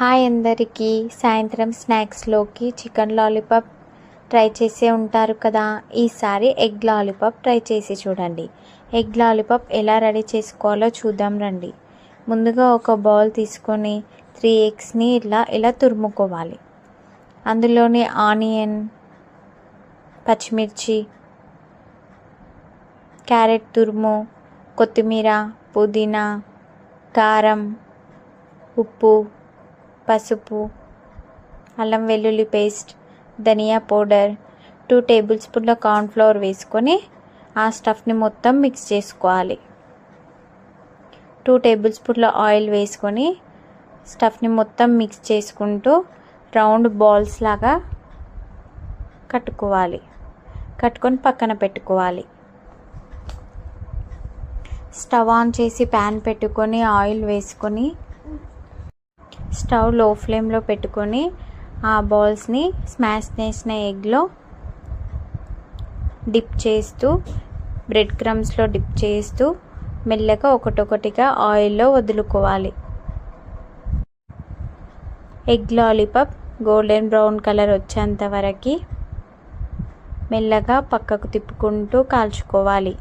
Hi అందరికీ. సాయంత్రం స్నాక్స్లోకి chicken lollipop try చేసే ఉంటారు కదా. ఈసారి ఎగ్ లాలీపాప్ ట్రై చేసి చూడండి. ఎగ్ లాలీపాప్ ఎలా రెడీ చేసుకోవాలో చూద్దాం రండి. ముందుగా ఒక బౌల్ తీసుకొని త్రీ ఎగ్స్ని ఇలా ఇలా తురుముకోవాలి. అందులోని ఆనియన్ పచ్చిమిర్చి క్యారెట్ తురుము కొత్తిమీర పుదీనా కారం ఉప్పు పసుపు అల్లం వెల్లుల్లి పేస్ట్ ధనియా పౌడర్ టూ టేబుల్ స్పూన్ల కార్న్ఫ్లవర్ వేసుకొని ఆ స్టఫ్ని మొత్తం మిక్స్ చేసుకోవాలి. టూ టేబుల్ స్పూన్ల ఆయిల్ వేసుకొని స్టఫ్ని మొత్తం మిక్స్ చేసుకుంటూ రౌండ్ బాల్స్ లాగా కట్టుకోవాలి. కట్టుకొని పక్కన పెట్టుకోవాలి. స్టవ్ ఆన్ చేసి ప్యాన్ పెట్టుకొని ఆయిల్ వేసుకొని స్టవ్లో ఫ్లేమ్లో పెట్టుకొని ఆ బాల్స్ని స్మాష్ చేసిన ఎగ్లో డిప్ చేస్తూ బ్రెడ్ క్రమ్స్లో డిప్ చేస్తూ మెల్లగా ఒకటొకటిగా ఆయిల్లో వదులుకోవాలి. Egg lollipop golden brown colour వచ్చేంత వరకు మెల్లగా పక్కకు తిప్పుకుంటూ కాల్చుకోవాలి.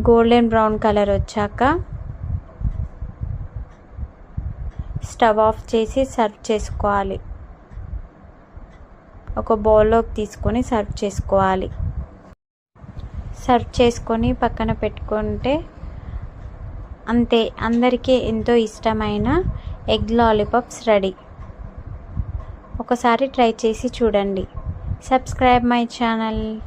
గోల్డెన్ బ్రౌన్ కలర్ వచ్చాక స్టవ్ ఆఫ్ చేసి సర్వ్ చేసుకోవాలి. ఒక బౌల్లోకి తీసుకొని సర్వ్ చేసుకోవాలి. సర్వ్ చేసుకొని పక్కన పెట్టుకుంటే అంతే అందరికీ ఎంతో ఇష్టమైన ఎగ్ లాలీపాప్స్ రెడీ. ఒకసారి ట్రై చేసి చూడండి. Subscribe my channel.